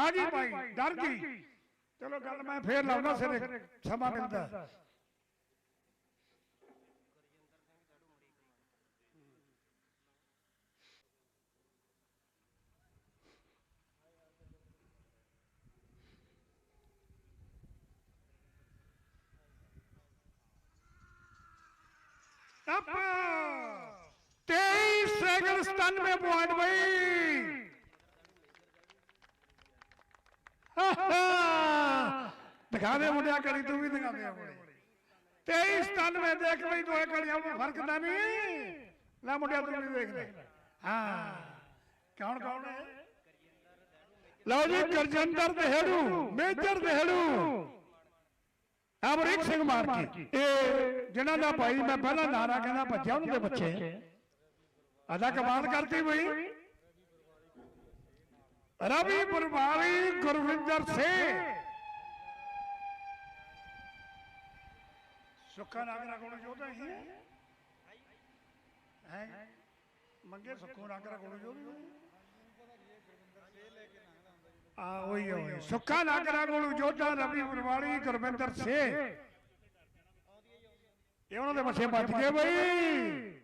ਆ ਗਈ ਭਾਈ ਡਰ ਗਈ ਚਲੋ ਗੱਲ ਮੈਂ ਫੇਰ ਲਾਉਣਾ ਸਿਰੇ ਸਮਾਂ ਮਿਲਦਾ ਅਪ 23 ਸੈਕਿੰਡ 97 ਪੁਆਇੰਟ ਬਈ ਦਿਖਾ ਦੇ ਮੁੰਡਿਆ ਕਰੀ ਤੂੰ ਵੀ ਦਿਖਾ ਦੇ ਆਪਣੇ 23 97 ਦੇਖ ਬਈ ਦੋਏ ਕੜੀਆਂ ਵਿੱਚ ਫ਼ਰਕ ਤਾਂ ਨਹੀਂ। ਲੈ ਮੁੰਡਿਆ, ਤੂੰ ਵੀ ਦੇਖ ਲੈ। ਹਾਂ। ਕੌਣ ਕੌਣ ਹੈ? ਲਓ ਜੀ ਕਰਜੰਦਰ ਦਹੜੂ, ਮੇਜਰ ਦਹੜੂ। ਅਮਰੀਕ ਸਿੰਘ ਮਾਰਕੀ ਇਹ ਜਿਹਨਾਂ ਦਾ ਭਾਈ ਮੈਂ ਪਹਿਲਾਂ ਨਾਰਾ ਕਹਿੰਦਾ ਭੱਜਿਆ, ਉਹਨਾਂ ਦੇ ਬੱਚੇ ਆਦਾ ਕਮਾਲ ਕਰਤੀ ਬਈ। ਰਵੀ ਬਰਵਾਲੀ ਗੁਰਵਿੰਦਰ ਸਿੰਘ ਸੁੱਖਾ ਨਾਗਰਾ ਕੋਲ ਜੋਦਾ ਹੀ ਹੈ। ਮੰਗੇ ਸੁੱਖੋ ਨਾਗਰਾ ਕੋਲ ਜੋਦਾ ਆ ਉਹੀ ਆ, ਸੁੱਖਾ ਨਾਗਰਾ ਕੋਲ ਜੋਦਾ ਰਵੀ ਬਰਵਾਲੀ ਗੁਰਵਿੰਦਰ ਸਿੰਘ। ਇਹ ਉਹਨਾਂ ਦੇ ਬੱਚੇ ਬਚ ਗਏ ਬਈ।